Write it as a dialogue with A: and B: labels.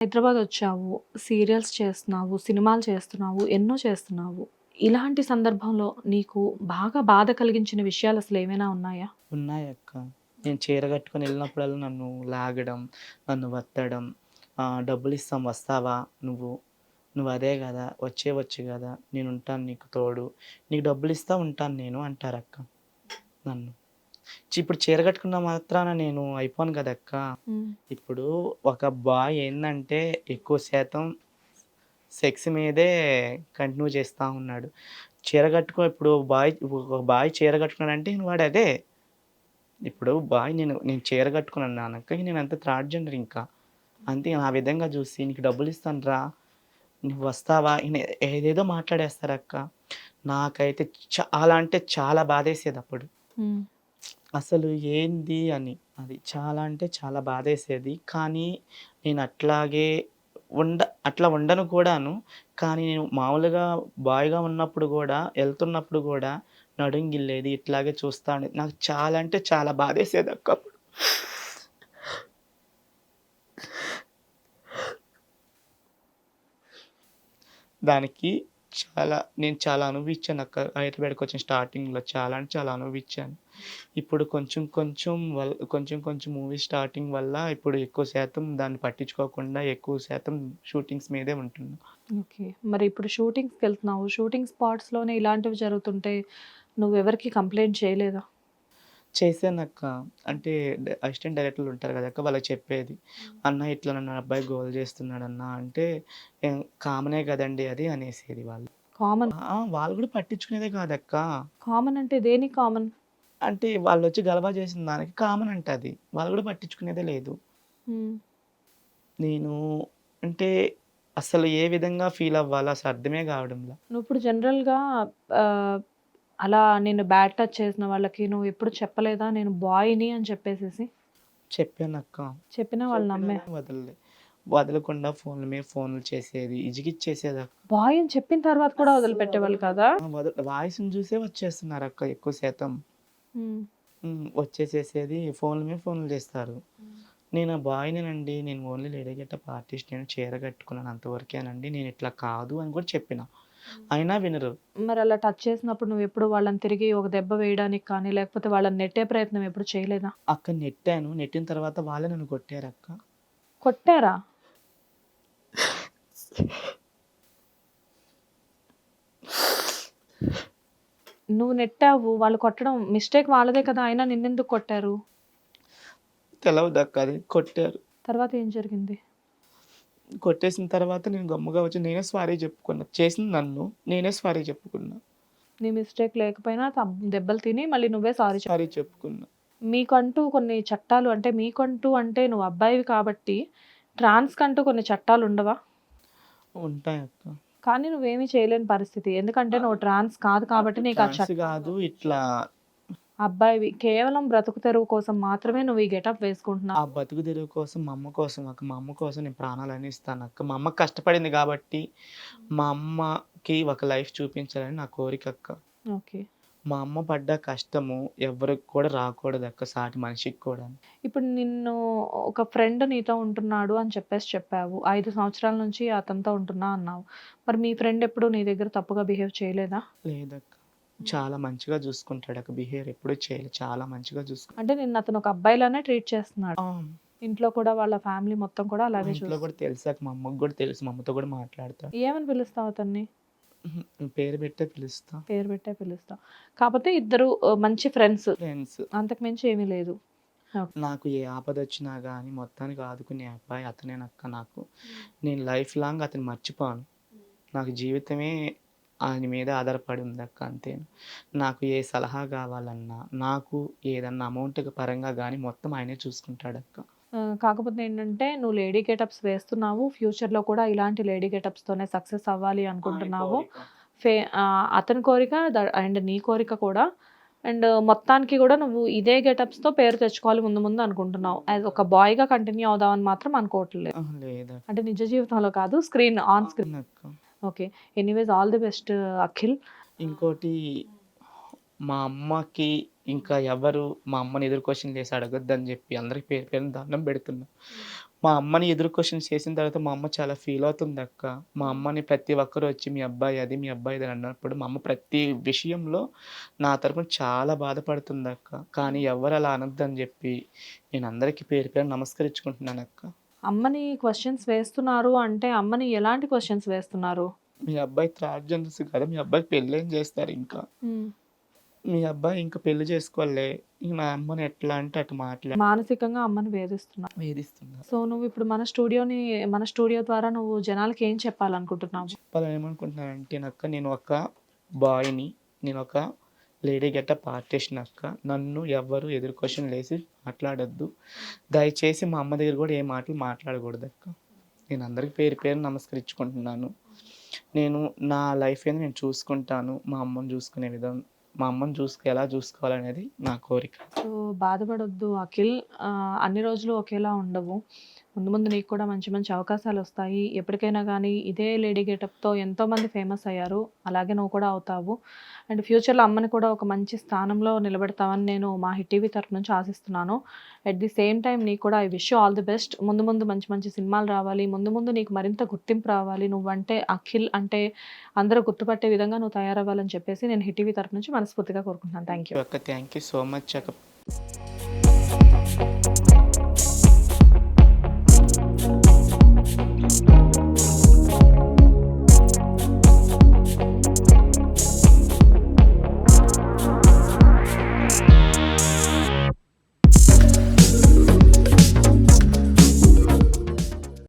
A: హైదరాబాద్ వచ్చావు సీరియల్స్ చేస్తున్నావు సినిమాలు చేస్తున్నావు ఎన్నో చేస్తున్నావు. ఇలాంటి సందర్భంలో నీకు బాగా బాధ కలిగించిన విషయాలు అసలు ఏమైనా ఉన్నాయా?
B: ఉన్నాయి అక్క నేను చీర కట్టుకొని వెళ్ళినప్పుడల్లా నన్ను లాగడం నన్ను వత్తడం "ఆ, డబ్బులు ఇస్తాం వస్తావా నువ్వు? నువ్వు అదే కదా వచ్చే వచ్చు కదా నేను ఉంటాను నీకు తోడు. నీకు డబ్బులు ఇస్తా ఉంటాను నేను అంటారు అక్క నన్ను. ఇప్పుడు చీర కట్టుకున్న మాత్రాన నేను అయిపోను కదా అక్క ఇప్పుడు ఒక బాయ్ ఏంటంటే ఎక్కువ శాతం సెక్స్ మీదే కంటిన్యూ చేస్తూ ఉన్నాడు. చీర కట్టుకో ఇప్పుడు బాయ్ ఒక బాయ్ చీర కట్టుకున్నాడంటే వాడు అదే. ఇప్పుడు బాయ్ నేను నేను చీర కట్టుకున్నాను నాన్నక్క నేను అంత థర్డ్ జెండర్ ఇంకా. అంతే ఆ విధంగా చూసి నీకు డబ్బులు ఇస్తాను రా నువ్వు వస్తావా? ఏదేదో మాట్లాడేస్తారు అక్క నాకైతే చాలా అంటే చాలా బాధేసేది అప్పుడు. అసలు ఏంది అని. అది చాలా అంటే చాలా బాధేసేది. కానీ నేను అట్లాగే ఉండ అట్లా ఉండను కూడాను. కానీ నేను మామూలుగా బాయ్గా ఉన్నప్పుడు కూడా వెళ్తున్నప్పుడు కూడా నడుంగిల్లేది ఇట్లాగే చూస్తా ఉండేది నాకు చాలా అంటే చాలా బాధేసేది అక్కప్పుడు. దానికి చాలా నేను చాలా అనుభవించాను అక్క. హైదరాబాద్కి వచ్చిన స్టార్టింగ్లో చాలా అంటే చాలా అనుభవించాను. ఇప్పుడు కొంచెం కొంచెం వల్ల కొంచెం కొంచెం మూవీ స్టార్టింగ్ వల్ల ఇప్పుడు ఎక్కువ శాతం దాన్ని పట్టించుకోకుండా ఎక్కువ శాతం షూటింగ్స్ మీదే ఉంటున్నా.
A: ఓకే. మరి ఇప్పుడు షూటింగ్స్కి వెళ్తున్నావు. షూటింగ్ స్పాట్స్లోనే ఇలాంటివి జరుగుతుంటే నువ్వు ఎవరికి కంప్లైంట్ చేయలేదా?
B: చేశాను అక్క అంటే అసిస్టెంట్ డైరెక్టర్లు ఉంటారు కదా అక్క వాళ్ళకి చెప్పేది. అన్న ఇట్లా నన్ను అబ్బాయి గోల్ చేస్తున్నాడు అన్న అంటే "ఏం, కామనే కదండి అది అనేసేది వాళ్ళు.
A: కామన్.
B: వాళ్ళు కూడా పట్టించుకునేదే కాదక్క.
A: కామన్ అంటే దేనికి కామన్?
B: అంటే వాళ్ళు వచ్చి గలబా చేసిన దానికి కామన్ అంట అది. వాళ్ళు కూడా పట్టించుకునేదే లేదు. నేను అంటే అసలు ఏ విధంగా ఫీల్ అవ్వాలో అసలు అర్థమే కావడంలా.
A: నువ్వు ఇప్పుడు జనరల్గా అలా నేను బ్యాడ్ టచ్ చేసిన వాళ్ళకి నువ్వు ఎప్పుడు చెప్పలేదా? నేను బాయ్ని అని చెప్పేసేసి.
B: చెప్పాను అక్క
A: చెప్పినా వాళ్ళు నమ్మే
B: వదలలే. వదలకుండా ఫోన్ల మీద ఫోన్లు చేసేది ఇజిగిచ్చేసేది అక్క.
A: బాయ్ అని చెప్పిన తర్వాత కూడా వదిలిపెట్టేవాళ్ళు కదా?
B: వాయిస్ని చూసే వచ్చేస్తున్నారు అక్క ఎక్కువ శాతం.
A: ఉమ్.
B: ఉమ్, వచ్చేసేసేది ఫోన్ల మీద ఫోన్లు చేస్తారు. నేను బాయ్నేనండి నేను ఓన్లీ లేడీ గెటప్ ఆర్టిస్ట్ నేను చీర కట్టుకున్నాను అంతవరకేనండి నేను ఇట్లా కాదు అని కూడా చెప్పిన. అయినా వినరు.
A: మరి అలా టచ్ చేసినప్పుడు నువ్వు ఎప్పుడు వాళ్ళని తిరిగి ఒక దెబ్బ వేయడానికి కానీ లేకపోతే వాళ్ళని నెట్టే ప్రయత్నం ఎప్పుడు చేయలేదా?
B: అక్క నెట్టాను. నెట్టిన తర్వాత వాళ్ళే నన్ను కొట్టారు అక్క.
A: కొట్టారా? నువ్వు నెట్టావు. వాళ్ళు కొట్టడం మిస్టేక్ వాళ్ళదే కదా. అయినా నిన్నెందుకు కొట్టారు?
B: తెలవదు అక్క. అది కొట్టారు.
A: తర్వాత ఏం జరిగింది?
B: కొట్టేసిన తర్వాత నేను గమ్ముగా వచ్చి నేనే సారీ చెప్పుకున్నా. చేసింది నన్ను నేనే సారీ చెప్పుకున్నా.
A: నీ మిస్టేక్ లేకపోయినా దెబ్బలు తిని మళ్ళీ నువ్వే సారీ
B: సారీ చెప్పుకున్నా.
A: మీకంటూ కొన్ని చట్టాలు అంటే మీకంటూ అంటే నువ్వు అబ్బాయివి కాబట్టి ట్రాన్స్ కంటూ కొన్ని చట్టాలు ఉండవా?
B: ఉంటాయి అక్క.
A: కానీ నువ్వేమీ చేయలేని పరిస్థితి. ఎందుకంటే నువ్వు ట్రాన్స్ కాదు కాబట్టి నీకు ఆ
B: Chance
A: చట్టం
B: కాదు. ఇట్లా
A: అబ్బాయివి. కేవలం బ్రతుకు తెరువు కోసం మాత్రమే నువ్వు ఈ గెటప్ వేసుకుంటున్నావు.
B: ఆ బతుకు తెరువు కోసం మా అమ్మ కోసం అక్క మా అమ్మ కోసం నేను ప్రాణాలని ఇస్తాను అక్క. మా అమ్మ కష్టపడింది కాబట్టి మా అమ్మకి ఒక లైఫ్ చూపించాలని నా కోరిక అక్క.
A: ఓకే.
B: మా అమ్మ పడ్డ కష్టము ఎవరికి కూడా రాకూడదు అక్క సాటి మనిషికి కూడా.
A: ఇప్పుడు నిన్ను ఒక ఫ్రెండ్ నీతో ఉంటున్నాడు అని చెప్పేసి చెప్పావు. ఐదు సంవత్సరాల నుంచి అతనితో ఉంటున్నా అన్నావు. మరి మీ ఫ్రెండ్ ఎప్పుడు నీ దగ్గర తప్పుగా బిహేవ్ చేయలేదా?
B: లేదక్క. చాలా మంచిగా చూసుకుంటాడు అక్క బిహేవియర్ ఎప్పుడూ చేయలేదు చాలా మంచిగా చూసుకుంటాడు.
A: అంటే నిన్ను అతను ఒక అబ్బాయిలానే ట్రీట్ చేస్తున్నాడు. ఇంట్లో కూడా వాళ్ళ ఫ్యామిలీ మొత్తం కూడా అలాగే
B: ఇంట్లో
A: చూస్తారు
B: కూడా తెలుసు మా అమ్మకి కూడా తెలుసు మా అమ్మతో కూడా మాట్లాడతాడు.
A: ఏమని పిలుస్తావు అతన్ని?
B: పేరు పెట్టే పిలుస్తా.
A: పేరు పెట్టే పిలుస్తావు కాకపోతే ఇద్దరు ఆ, మంచి ఫ్రెండ్స్.
B: ఫ్రెండ్స్.
A: అంతకు మించి ఏమీ లేదు.
B: నాకు ఏ ఆపద వచ్చినా కానీ మొత్తానికి ఆదుకునే అబ్బాయి అతనేనక్క నాకు. నేను లైఫ్ లాంగ్ అతను మర్చిపోను. నాకు జీవితమే ఆయన మీద ఆధారపడి ఉంది అక్క అంతే నాకు ఏ సలహా కావాలన్నా నాకు ఏదన్నా అమౌంట్ పరంగా కానీ మొత్తం ఆయనే చూసుకుంటాడు అక్క
A: కాకపోతే ఏంటంటే నువ్వు లేడీ గెటప్స్ వేస్తున్నావు ఫ్యూచర్లో కూడా ఇలాంటి లేడీ గెటప్స్ తోనే సక్సెస్ అవ్వాలి అనుకుంటున్నావు. ఫే అతని కోరిక అండ్ నీ కోరిక కూడా. అండ్ మొత్తానికి కూడా నువ్వు ఇదే గెటప్స్తో పేరు తెచ్చుకోవాలి ముందు ముందు అనుకుంటున్నావు. యాజ్ ఒక బాయ్గా కంటిన్యూ అవుదామని మాత్రం అనుకోవట్లేదు. అంటే నిజ జీవితంలో కాదు screen on screen. Okay anyways all the best Akhil
B: ఇంకోటి మా అమ్మకి ఇంకా ఎవరు మా అమ్మని ఎదురు క్వశ్చన్ చేసి అడగొద్దని చెప్పి అందరికి పేరు పేరు దండం పెడుతున్నా. మా అమ్మని ఎదురు క్వశ్చన్ చేసిన తర్వాత మా అమ్మ చాలా ఫీల్ అవుతుంది అక్క. మా అమ్మని ప్రతి ఒక్కరు వచ్చి మీ అబ్బాయి అది మీ అబ్బాయి ఇది అన్నప్పుడు మా అమ్మ ప్రతి విషయంలో నా తరపున చాలా బాధపడుతుంది అక్క. కానీ ఎవరు అలా అనొద్దని చెప్పి నేను అందరికీ పేరు పేరు నమస్కరించుకుంటున్నాను అక్క.
A: అమ్మని క్వశ్చన్స్ వేస్తున్నారు అంటే అమ్మని ఎలాంటి క్వశ్చన్స్ వేస్తున్నారు?
B: మీ అబ్బాయి థర్డ్ జనరేషన్ కదా మీ అబ్బాయికి పెళ్ళి ఏం చేస్తారు ఇంకా? మీ అబ్బాయి ఇంకా పెళ్ళి చేసుకోలే ఇంక నా అమ్మని ఎట్లా అంటే అటు మాట్లాడి
A: మానసికంగా అమ్మని వేధిస్తున్నారు.
B: వేధిస్తున్నారు.
A: సో నువ్వు ఇప్పుడు మన స్టూడియోని మన స్టూడియో ద్వారా నువ్వు జనాలకి ఏం చెప్పాలనుకుంటున్నావు?
B: చెప్పాలని ఏమనుకుంటున్నానంటే నక్క నేను ఒక బాయ్ని నేను ఒక లేడీ గెటప్ ఆర్టిస్ట్ నన్ను ఎవ్వరు ఎదురు క్వశ్చన్ లేసి మాట్లాడొద్దు. దయచేసి మా అమ్మ దగ్గర కూడా ఏ మాటలు మాట్లాడకూడదు అక్క. నేను అందరికి పేరు పేరు నమస్కరించుకుంటున్నాను. నేను నా లైఫ్ అనేది నేను చూసుకుంటాను. మా అమ్మని చూసుకునే విధం మా అమ్మని చూసుకు ఎలా చూసుకోవాలనేది నా కోరిక.
A: సో బాధపడొద్దు అఖిల్. అన్ని రోజులు ఒకేలా ఉండవు. ముందు ముందు నీకు కూడా మంచి మంచి అవకాశాలు వస్తాయి. ఎప్పటికైనా కానీ ఇదే లేడీ గెటప్తో ఎంతోమంది ఫేమస్ అయ్యారు. అలాగే నువ్వు కూడా అవుతావు. అండ్ ఫ్యూచర్లో అమ్మని కూడా ఒక మంచి స్థానంలో నిలబెడతావని నేను మా హిట్ టీవీ తరఫు నుంచి ఆశిస్తున్నాను. అట్ ది సేమ్ టైం నీకు కూడా I wish all the best. ముందు ముందు మంచి మంచి సినిమాలు రావాలి. ముందు ముందు నీకు మరింత గుర్తింపు రావాలి. నువ్వంటే అఖిల్ అంటే అందరూ గుర్తుపట్టే విధంగా నువ్వు తయారవ్వాలని చెప్పేసి నేను హిట్ టీవీ తరఫు నుంచి మనస్ఫూర్తిగా కోరుకుంటున్నాను. Thank you
B: thank you so much అక్క.